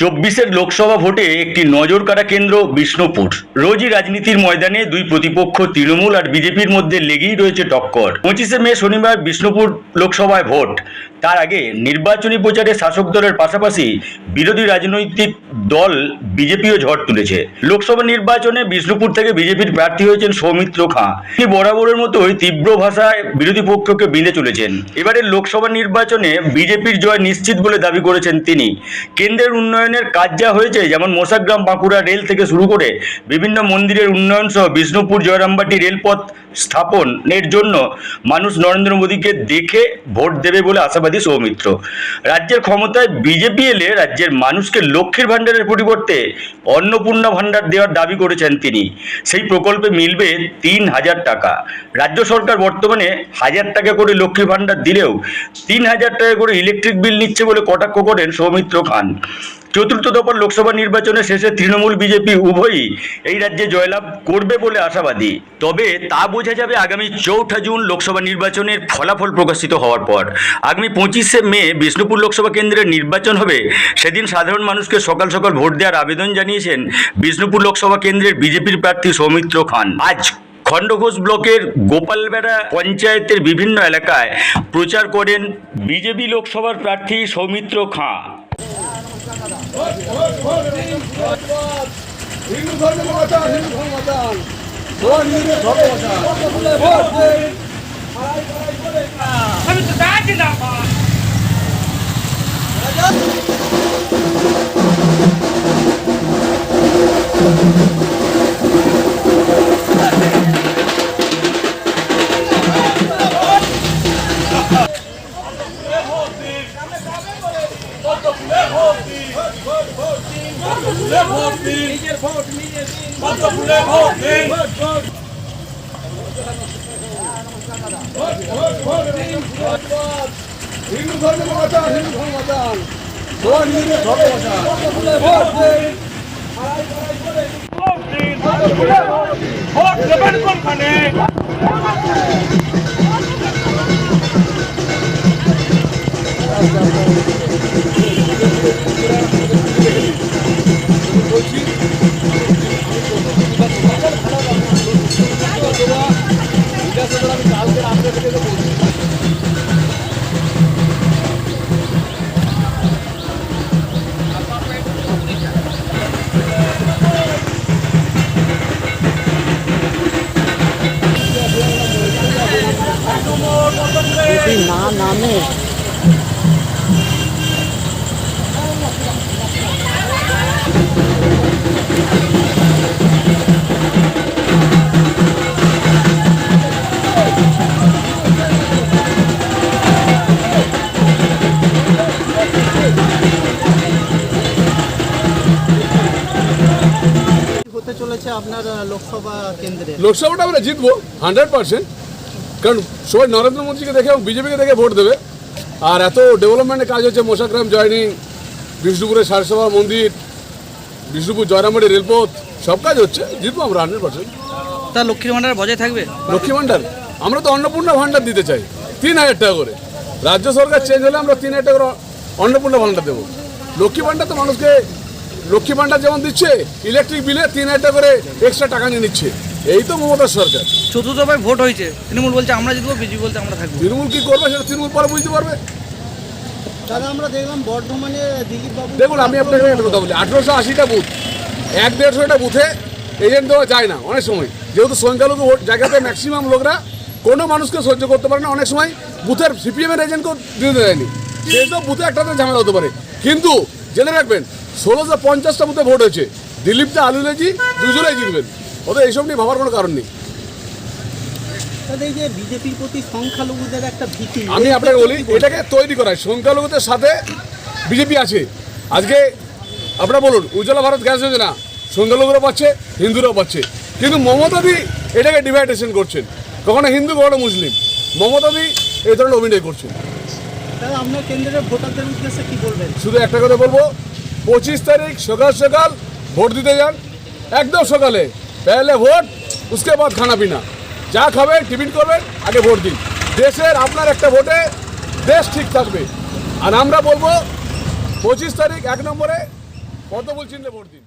চব্বিশের লোকসভা ভোটে একটি নজর কাটা কেন্দ্র, বিষ্ণুপুর। রোজই রাজনীতির ময়দানে দুই প্রতিপক্ষ তৃণমূল আর বিজেপির মধ্যে লেগেই রয়েছে টক্কর। পঁচিশে মে শনিবার বিষ্ণুপুর লোকসভায় ভোট। তার আগে নির্বাচনী প্রচারে শাসক দলের পাশাপাশি বিরোধী রাজনৈতিক দল বিজেপিও ঝড় তুলেছে। লোকসভা নির্বাচনে বিষ্ণুপুর থেকে বিজেপির প্রার্থী হয়েছেন সৌমিত্র খাঁ। তিনি বরাবরের মতোই তীব্র ভাষায় বিরোধী পক্ষকে বিঁধে চলেছেন। এবারের লোকসভা নির্বাচনে বিজেপির জয় নিশ্চিত বলে দাবি করেছেন তিনি। কেন্দ্রের উন্নয়নের কাজ যা হয়েছে, যেমন মোসাগ্রাম বাঁকুড়া রেল থেকে শুরু করে বিভিন্ন মন্দিরের উন্নয়ন সহ বিষ্ণুপুর জয়রামবাটি রেলপথ স্থাপনের জন্য মানুষ নরেন্দ্র মোদীকে দেখে ভোট দেবে বলে আশাবাদী সৌমিত্র। রাজ্যের ক্ষমতায় বিজেপি এলে রাজ্যের মানুষকে লক্ষ্মীর ভাণ্ডারের পরিবর্তে অন্নপূর্ণা ভাণ্ডার দেওয়ার দাবি করেছেন তিনি। সেই প্রকল্পে মিলবে তিন হাজার টাকা। রাজ্য সরকার বর্তমানে হাজার টাকা করে লক্ষ্মী ভাণ্ডার দিলেও তিন হাজার টাকা করে ইলেকট্রিক বিল নিচ্ছে বলে কটাক্ষ করেন সৌমিত্র খান। চতুর্থ দফার লোকসভা নির্বাচনের শেষে তৃণমূল বিজেপি উভয়ই এই রাজ্যে জয়লাভ করবে বলে আশাবাদী। তবে তা বোঝা যাবে আগামী চৌঠা জুন লোকসভা নির্বাচনের ফলাফল প্রকাশিত হওয়ার পর। আগামী পঁচিশে মে বিষ্ণুপুর লোকসভা কেন্দ্রের নির্বাচন হবে। সেদিন সাধারণ মানুষকে সকাল সকাল ভোট দেওয়ার আবেদন জানিয়েছেন বিষ্ণুপুর লোকসভা কেন্দ্রের বিজেপির প্রার্থী সৌমিত্র খান। আজ খণ্ডঘোষ ব্লকের গোপালবেড়া পঞ্চায়েতের বিভিন্ন এলাকায় প্রচার করেন বিজেপি লোকসভার প্রার্থী সৌমিত্র খাঁ। হিন্দু ধর্ম বাঁচান হিন্দু ধর্ম বাঁচান ধর্ম বাঁচান হিন্দু ধর্ম বাঁচান হিন্দু ধর্ম বাঁচান ধর্ম হিন্দু ধর্ম বাঁচান ভোট দেবেন কোনখানে না আপনার লোকসভা কেন্দ্রে লোকসভাটা আমরা জিতবো হান্ড্রেড পার্সেন্ট কারণ সবাই নরেন্দ্র মোদীকে দেখে এবং বিজেপিকে দেখে ভোট দেবে। আর এত ডেভেলপমেন্টের কাজ হচ্ছে মশাগ্রাম জয়নিং বিষ্ণুপুরের সারসভা মন্দির বিষ্ণুপুর জয়রামবাড়ি রেলপথ সব কাজ হচ্ছে জিতবো আমরা হান্ড্রেড পার্সেন্ট তা লক্ষ্মীর ভান্ডার বজায় থাকবে? লক্ষ্মী ভাণ্ডার আমরা তো অন্নপূর্ণা ভাণ্ডার দিতে চাই তিন হাজার টাকা করে। রাজ্য সরকার চেঞ্জ হলে আমরা তিন হাজার টাকা করে অন্নপূর্ণা ভাণ্ডার দেবো। লক্ষ্মী ভাণ্ডার তো মানুষকে লক্ষ্মী ভাণ্ডার যেমন দিচ্ছে ইলেকট্রিক বিলে তিন হাজার টাকা করে এক্সট্রা টাকা নিয়ে নিচ্ছে। এই তো মমতার সরকার। চতুর্থ দফায় ভোট হয়েছে। তৃণমূল বলছে আমরা জিতবো বিজেপি বলছে আমরা থাকব। তৃণমূল কি করবে সেটা তৃণমূল পরে বুঝতে পারবে? দাদা আমরা দেখলাম বর্ধমানে দিলীপ বাবু দেখুন আমি আপনাকে একটা কথা বলি আঠেরোশো আশিটা বুথ এক দেড়শোটা বুথে এজেন্ট দেওয়া যায় না অনেক সময়। যেহেতু সংখ্যালঘু ভোট জায়গাতে ম্যাক্সিমাম লোকরা কোনো মানুষকে সহ্য করতে পারে না অনেক সময় বুথের সিপিএমের এজেন্টকেও দিতে দেয়নি। সেই সব বুথে একটাতে ঝামেলা হতে পারে। কিন্তু জেনে রাখবেন ষোলোশো পঞ্চাশটা বুথে ভোট হয়েছে। দিলীপটা আলুলেজি দুজনেই জিতবেন। ওদের এইসব নিয়ে ভাবার কোনো কারণ নেই। এই যে বিজেপির প্রতি সংখ্যালঘুদের একটা ভীতি আমি আপনাকে বলি এটাকে তৈরি করায় সংখ্যালঘুদের সাথে বিজেপি আছে। আজকে আপনারা বলুন উজ্জ্বলা ভারত গ্যাস যোজনা সংখ্যালঘুরা পাচ্ছে হিন্দুরাও পাচ্ছে। কিন্তু মমতাদি এটাকে ডিভাইডেশন করছেন। কখনো হিন্দু কখনো মুসলিম। মমতাদি এই ধরনের অভিনয় করছেন। আপনার কেন্দ্রের ভোটারদের উদ্দেশ্যে কি বলবেন? শুধু একটা কথা বলব পঁচিশ তারিখ সকাল সকাল ভোট দিতে যান। একদম সকালে। পেলে ভোট, উসকে বাদ খানা পিনা। যা খাবেন, টিফিন করবেন, আগে ভোট দিন। দেশের আপনার একটা ভোটে দেশ ঠিক থাকবে। আর আমরা বলব, পঁচিশ তারিখ এক নম্বরে কত বলছেন ভোট দিন?